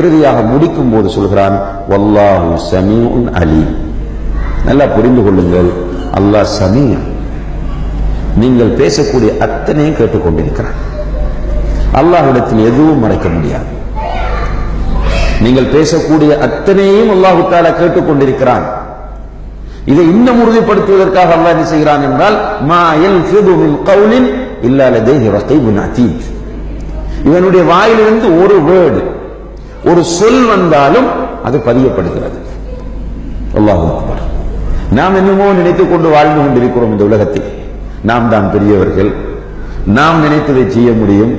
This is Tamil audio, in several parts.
இறுதியாக முடிக்கும் போது சொல்கிறான் வல்லாஹு அலி நல்லா புரிந்து கொள்ளுங்கள் அல்லாஹ் சமீ நீங்கள் பேசக்கூடிய அத்தனையும் கேட்டுக்கொண்டிருக்கிறான். அல்லாஹ்விடத்தில் எதுவும் மறைக்க முடியாது. நீங்கள் பேசக்கூடிய அத்தனையும் அல்லாஹு தாலா கேட்டுக்கொண்டிருக்கிறான். இதை இன்னும் உறுதிப்படுத்துவதற்காக அல்லாஹ் என்ன செய்கிறான் என்றால் மா யல்ஃபிது மின் கௌலின் இல்லா லதைஹி இவனுடைய வாயிலிருந்து ஒரு வேர்டு ஒரு சொல் வந்தாலும் அது பதியப்படுகிறது. அக்பர். நாம் என்னமோ நினைத்துக் கொண்டு வாழ்ந்து கொண்டிருக்கிறோம் இந்த உலகத்தில். நாம் தான் பெரியவர்கள். நாம் நினைத்ததை செய்ய முடியும்.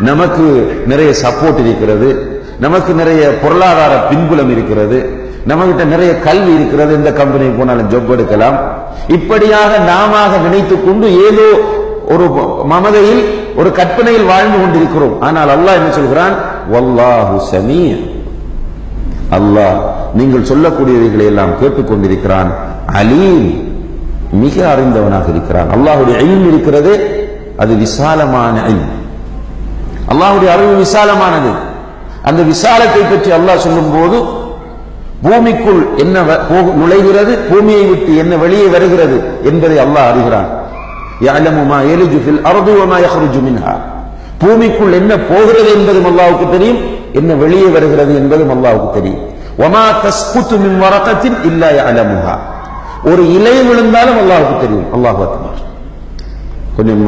நமக்கு நிறைய சப்போர்ட் இருக்கிறது. நமக்கு நிறைய பொருளாதார பின்புலம் இருக்கிறது. நம்மகிட்ட நிறைய கல்வி இருக்கிறது. இந்த கம்பெனிக்கு போனாலும் ஜப் எடுக்கலாம். இப்படியாக நாம நினைத்துக் கொண்டு ஏதோ ஒரு மமதையில் ஒரு கற்பனையில் வாழ்ந்து கொண்டிருக்கிறோம். ஆனால் அல்லாஹ் என்ன சொல்கிறான்? வல்லாஹு சமீ அல்லாஹ் நீங்கள் சொல்லக்கூடியவைகளை எல்லாம் கேட்டுக்கொண்டிருக்கிறான். அலீம் மிக அறிந்தவனாக இருக்கிறான். அல்லாஹுடைய ஐம் இருக்கிறது அது விசாலமான ஐம் அல்லாஹுடைய அறிவு விசாலமானது. அந்த விசாலத்தை பற்றி அல்லாஹ் சொல்லும் போது பூமிக்குள் என்ன வ- நுழைகிறது? பூமியை விட்டு என்ன வெளியே வருகிறது? என்பதை அல்லாஹ் அறிகிறான். யாலமுமா எலிஜு ஃபில் அரது பூமிக்குள் என்ன போகிறது என்பதும் அல்லாவுக்கு தெரியும். என்ன வெளியே வருகிறது என்பதும் அல்லாவுக்கு தெரியும். ஒமா தஸ்குத்து மின் வரக்கத்தில் இல்லா யாலமுஹா ஒரு இலை விழுந்தாலும் அல்லாவுக்கு தெரியும். அல்லாஹு அக்பர். கொஞ்சம்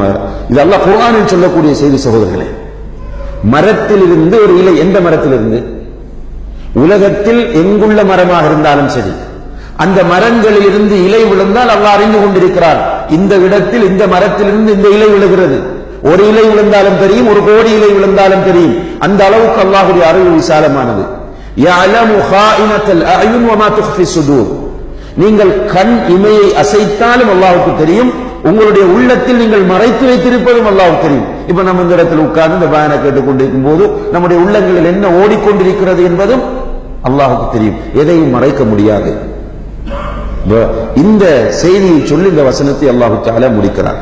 இது அல்லாஹ் குரானில் சொல்லக்கூடிய செய்தி சகோதரர்களே. மரத்தில் இருந்து ஒரு இலை எந்த மரத்தில் இருந்து உலகத்தில் எங்குள்ள மரமாக இருந்தாலும் சரி. அந்த மரங்களில் இருந்து இலை விழுந்தால் அல்லாஹ் அறிந்து கொண்டிருக்கிறார் இந்த இடத்தில் இந்த மரத்திலிருந்து இந்த இலை விழுகிறது. ஒரு இலை விழுந்தாலும் தெரியும் ஒரு கோடி இலை விழுந்தாலும் தெரியும். அந்த அளவுக்கு அல்லாஹுடைய அறிவு விசாலமானது. நீங்கள் கண் இமையை அசைத்தாலும் அல்லாவுக்கு தெரியும். உங்களுடைய உள்ளத்தில் நீங்கள் மறைத்து வைத்திருப்பதும் அல்லாவுக்கு தெரியும். இப்ப நம்ம இந்த இடத்துல உட்கார்ந்து இந்த பயனை கேட்டுக்கொண்டிருக்கும் போது நம்முடைய உள்ளங்களில் என்ன ஓடிக்கொண்டிருக்கிறது என்பதும் அல்லாஹுக்கு தெரியும். எதையும் மறைக்க முடியாது. இந்த செய்தியை சொல்லி இந்த வசனத்தை அல்லாஹு தாலா முடிக்கிறார்